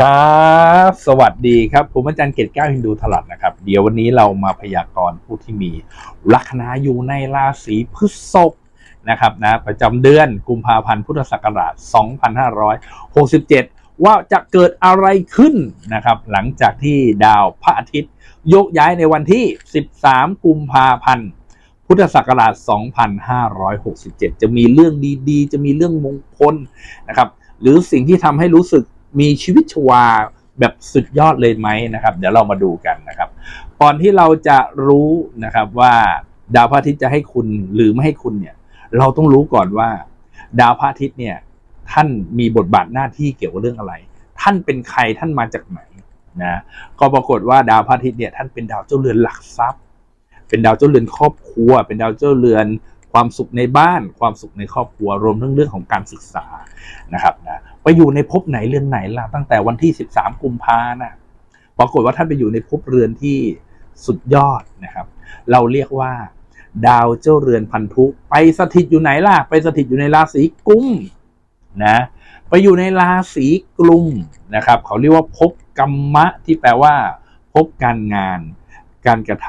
ครับ สวัสดีครับ ผมอาจารย์เกตแก้วฮินดูถลัดนะครับ เดี๋ยววันนี้เรามาพยากรณ์ผู้ที่มีลัคนาอยู่ในราศีพฤษภนะครับนะประจำเดือนกุมภาพันธ์พุทธศักราช 2567 ว่าจะเกิดอะไรขึ้นนะครับ หลังจากที่ดาวพระอาทิตย์โยกย้ายในวันที่ 13 กุมภาพันธ์พุทธศักราช 2567 จะมีเรื่องดีๆ จะมีเรื่องมงคลนะครับ หรือสิ่งที่ทำให้รู้สึก มีชีวิตชวาแบบสุดยอดเลยไหมนะครับ เดี๋ยวเรามาดูกันนะครับ ก่อนที่เราจะรู้นะครับว่าดาวพระอาทิตย์จะให้คุณหรือไม่ให้คุณเนี่ย เราต้องรู้ก่อนว่า ดาวพระอาทิตย์เนี่ย ท่านมีบทบาทหน้าที่เกี่ยวกับเรื่องอะไร ท่านเป็นใครท่านมาจากไหนนะก็ปรากฏว่าดาวพระอาทิตย์เนี่ยท่านเป็นดาวเจ้าเรือนหลักทรัพย์ เป็นดาวเจ้าเรือนครอบครัว เป็นดาวเจ้าเรือนความสุขในบ้าน ความสุขในครอบครัวรวมทั้งเรื่องของการศึกษานะครับนะ อยู่ในภพไหนเรือนไหนล่ะตั้งแต่วันที่13กุมภาน่ะปรากฏว่าท่านไปอยู่ในภพเรือนที่สุดยอดนะครับ เราเรียกว่า ดาวเจ้าเรือนพันธุไปสถิตอยู่ไหนล่ะ ไปสถิตอยู่ในราศีกุมนะไปอยู่ในราศีกุมนะครับ เขาเรียกว่าภพกรรมะที่แปลว่าภพการงาน การกระท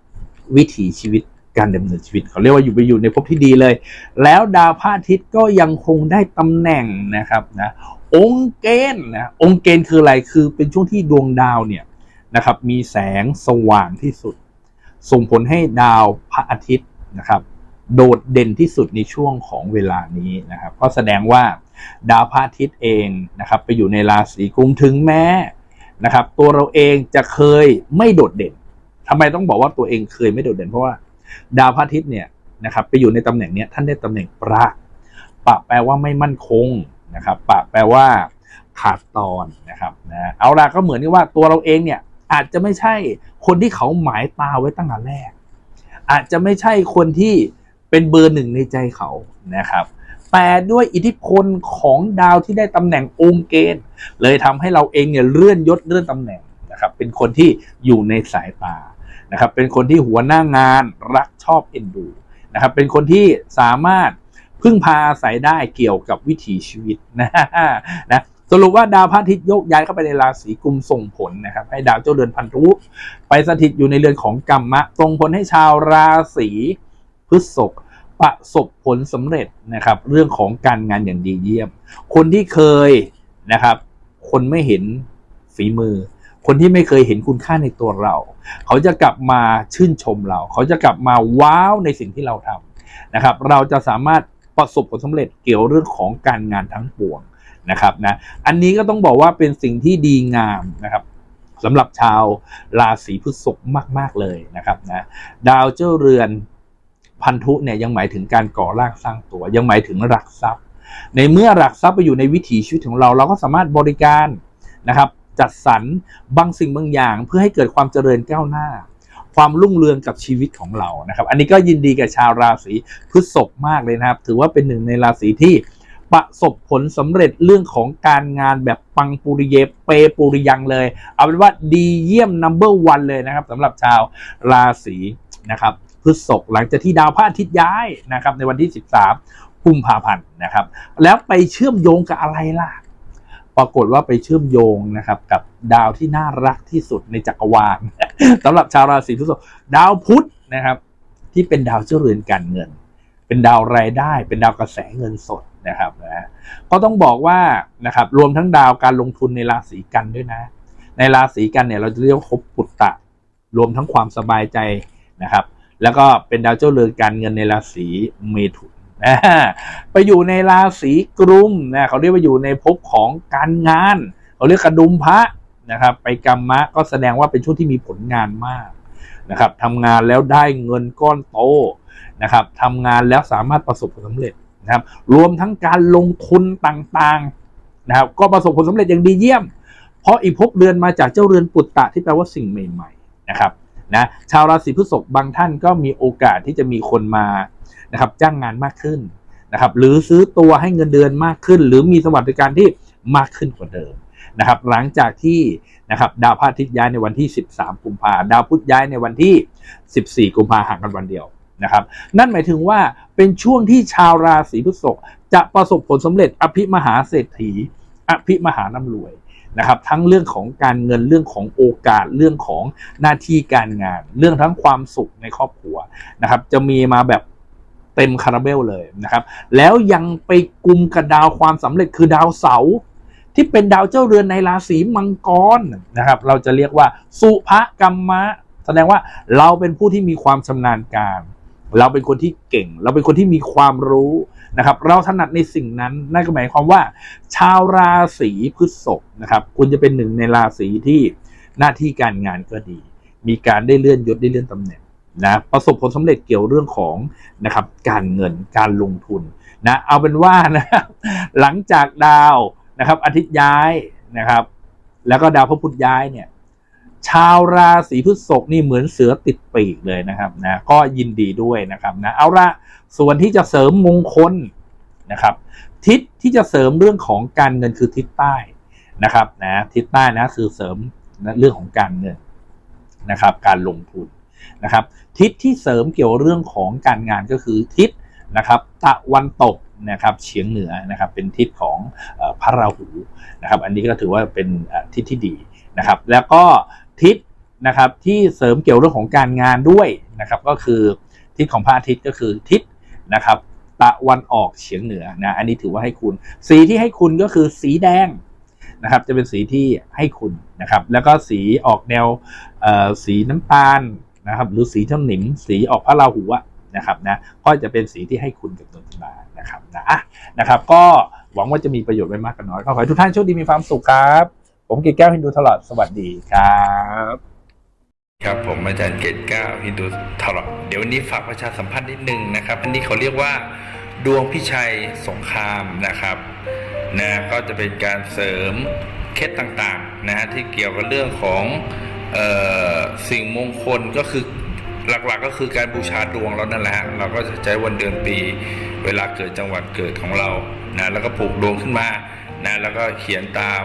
ำวิถีชีวิต การดำเนินชีวิตเขาเรียกว่าอยู่ไปอยู่ในภพที่ดีเลย แล้วดาวพระอาทิตย์ก็ยังคงได้ตำแหน่งนะครับนะองค์เกณฑ์นะองค์เกณฑ์คืออะไรคือเป็นช่วงที่ดวงดาวเนี่ยนะครับมีแสงสว่างที่สุด ส่งผลให้ดาวพระอาทิตย์นะครับ โดดเด่นที่สุดในช่วงของเวลานี้นะครับ ก็แสดงว่าดาวพระอาทิตย์เองนะครับไปอยู่ในราศีกุมถึงแม้นะครับ ตัวเราเองจะเคยไม่โดดเด่นทำไมต้องบอกว่าตัวเองเคยไม่โดดเด่นเพราะว่า ดาวพระอาทิตย์เนี่ยนะครับไปอยู่ในตำแหน่งเนี้ยท่านได้ตำแหน่งประปะแปลว่าไม่มั่นคงนะครับปะแปลว่าขาดตอนนะครับนะเอาล่ะก็เหมือนที่ว่าตัวเราเองเนี่ยอาจจะไม่ใช่คนที่เขาหมายตาไว้ตั้งแต่แรก อาจจะไม่ใช่คนที่เป็นเบอร์หนึ่งในใจเขานะครับ แต่ด้วยอิทธิพลของดาวที่ได้ตำแหน่งองค์เกณฑ์ เลยทำให้เราเองเนี่ยเลื่อนยศเลื่อนตำแหน่งนะครับ เป็นคนที่อยู่ในสายตา นะครับเป็นคนที่หัวหน้างานรักชอบเอ็นดูนะครับเป็นคนที่สามารถพึ่งพาอาศัยได้เกี่ยวกับวิถีชีวิตนะนะสรุปว่าดาวพระอาทิตย์ยกย้ายเข้าไปในราศีกุมส่งผลนะครับ ให้ดาวเจ้าเรือนพันธุไปสถิตอยู่ในเรือนของกรรมะส่งผลให้ชาวราศีพฤษภประสบผลสำเร็จนะครับ เรื่องของการงานอย่างดีเยี่ยม คนที่เคยนะครับ คนไม่เห็นฝีมือ คนที่ไม่เคยเห็นคุณค่าในตัวเรา เขาจะกลับมาชื่นชมเรา เขาจะกลับมาว้าวในสิ่งที่เราทำนะครับ เราจะสามารถประสบผลสำเร็จเกี่ยวเรื่องของการงานทั้งปวงนะครับนะ อันนี้ก็ต้องบอกว่าเป็นสิ่งที่ดีงามนะครับสำหรับชาวราศีพฤษภมาก ๆ เลยนะครับนะดาวเจ้าเรือนพันธุเนี่ยยังหมายถึงการก่อร่างสร้างตัว ยังหมายถึงหลักทรัพย์ ในเมื่อหลักทรัพย์ไปอยู่ในวิถีชีวิตของเรา เราก็สามารถบริการนะครับ จัดสรรบางสิ่งบางอย่าง เพื่อให้เกิดความเจริญก้าวหน้า ความรุ่งเรืองกับชีวิตของเรานะครับ อันนี้ก็ยินดีกับชาวราศีพฤษภมากเลยนะครับ ถือว่าเป็นหนึ่งในราศีที่ประสบผลสำเร็จเรื่องของการงานแบบปังปุริเยเปปุริยังเลย เอาเป็นว่าดีเยี่ยมนัมเบอร์วันเลยนะครับสำหรับชาวราศีนะครับพฤษภหลังจากที่ดาวพระอาทิตย์ย้ายนะครับในวันที่ 13กุมภาพันธ์นะครับ แล้วไปเชื่อมโยงกับอะไรล่ะ ปรากฏว่าไปเชื่อมโยงนะครับกับดาวที่น่ารักที่สุดในจักรวาลสำหรับชาวราศีพฤษภดาวพุธนะครับ ที่เป็นดาวเจ้าเรือนการเงิน เป็นดาวรายได้ เป็นดาวกระแสเงินสดนะครับนะก็ต้องบอกว่านะครับรวมทั้งดาวการลงทุนในราศีกันด้วยนะ ในราศีกันเนี่ยเราจะเรียกว่าคบปุตตะ รวมทั้งความสบายใจนะครับ แล้วก็เป็นดาวเจ้าเรือนการเงินในราศีเมถุน นะไปอยู่ในราศีกรุมนะเขาเรียกว่าอยู่ในภพของการงาน เขาเรียกกระดุมพระนะครับ ไปกรรมะก็แสดงว่าเป็นช่วงที่มีผลงานมากนะครับทำงานแล้วได้เงินก้อนโตนะครับทำงานแล้วสามารถประสบผลสำเร็จนะครับ รวมทั้งการลงทุนต่างๆนะครับ ก็ประสบผลสำเร็จอย่างดีเยี่ยม เพราะอีภพเรือนมาจากเจ้าเรือนปุตตะที่แปลว่าสิ่งใหม่ ๆ นะครับ นะชาวราศีพฤษภบางท่านก็มีโอกาสที่จะมีคนมานะครับจ้างงานมากขึ้นนะครับหรือซื้อตัวให้เงินเดือนมากขึ้น หรือมีสวัสดิการที่มากขึ้นกว่าเดิมนะครับหลังจากที่นะครับดาวพระอาทิตย์ย้ายในวันที่ 13 กุมภาดาวพุธย้ายในวันที่ 14 กุมภาห่างกันวันเดียวนะครับนั่นหมายถึงว่าเป็นช่วงที่ชาวราศีพฤษภจะประสบผลสำเร็จอภิมหาเศรษฐี อภิมหาน้ำรวย นะครับทั้งเรื่องของการเงินเรื่องของโอกาสเรื่องของหน้าที่การงาน เรื่องทั้งความสุขในครอบครัวนะครับ จะมีมาแบบเต็มคาราเบลเลยนะครับ แล้วยังไปกลุ่มกับดาวความสำเร็จคือดาวเสาร์ที่เป็นดาวเจ้าเรือนในราศีมังกรนะครับ เราจะเรียกว่า สุภกรรมะ แสดงว่าเราเป็นผู้ที่มีความชำนาญการ เราเป็นคนที่เก่ง เราเป็นคนที่มีความรู้นะครับ เราถนัดในสิ่งนั้นนั่นก็หมายความว่า ชาวราศีพฤษภนะครับ คุณจะเป็นหนึ่งในราศีที่หน้าที่การงานก็ดี มีการได้เลื่อนยศได้เลื่อนตำแหน่งนะประสบผลสำเร็จเกี่ยวเรื่องของนะครับ การเงินการลงทุนนะเอาเป็นว่านะหลังจากดาวนะครับ อาทิตย์ย้ายนะครับ แล้วก็ดาวพระพุธย้ายเนี่ย ชาวราศีพฤษภนี่เหมือนเสือติดปีกเลยนะครับนะก็ยินดีด้วยนะครับนะเอาละส่วนที่จะเสริมมงคลนะครับ ทิศที่จะเสริมเรื่องของการเงินคือทิศใต้นะครับนะทิศใต้นะคือเสริมเรื่องของการเงินนะครับ การลงทุนนะครับ ทิศที่เสริมเกี่ยวเรื่องของการงานก็คือทิศนะครับตะวันตกนะครับเฉียงเหนือนะครับเป็นทิศของพระราหูนะครับ อันนี้ก็ถือว่าเป็นทิศที่ดีนะครับ แล้วก็ ทิศนะครับที่เสริมเกี่ยวเรื่องของการงานด้วยนะครับก็คือทิศของพระอาทิตย์ก็คือทิศนะครับตะวันออกเฉียงเหนือนะอันนี้ถือว่าให้คุณ สีที่ให้คุณก็คือสีแดงนะครับจะเป็นสีที่ให้คุณนะครับแล้วก็สีออกแนวเอ่อสีน้ำตาลนะครับหรือสีเท่าหนิมสีออกพระราหูนะครับนะก็จะเป็นสีที่ให้คุณกับตัวชะตานะครับนะอะนะครับ ก็หวังว่าจะมีประโยชน์ไม่มากก็น้อยก็ขอให้ทุกท่านโชคดีมีความสุขครับ ผมเกศแก้วฮินดูตลอดสวัสดีครับ ครับผมอาจารย์เกตเก้าฮินดูทอร์เดี๋ยววันนี้ฝากประชาสัมพันธ์นิดนึงนะครับอันนี้เขาเรียกว่าดวงพิชัยสงครามนะครับนะก็จะเป็นการเสริมเคล็ดต่างๆนะฮะที่เกี่ยวกับเรื่องของออสิ่งมงคลก็คือหลักๆก็คือการบูชาดวงเรานั่นแหละฮะเราก็จะใช้วันเดือนปี เวลาเกิดจังหวัดเกิดของเรานะแล้วก็ผูกดวงขึ้นมานะแล้วก็เขียนตาม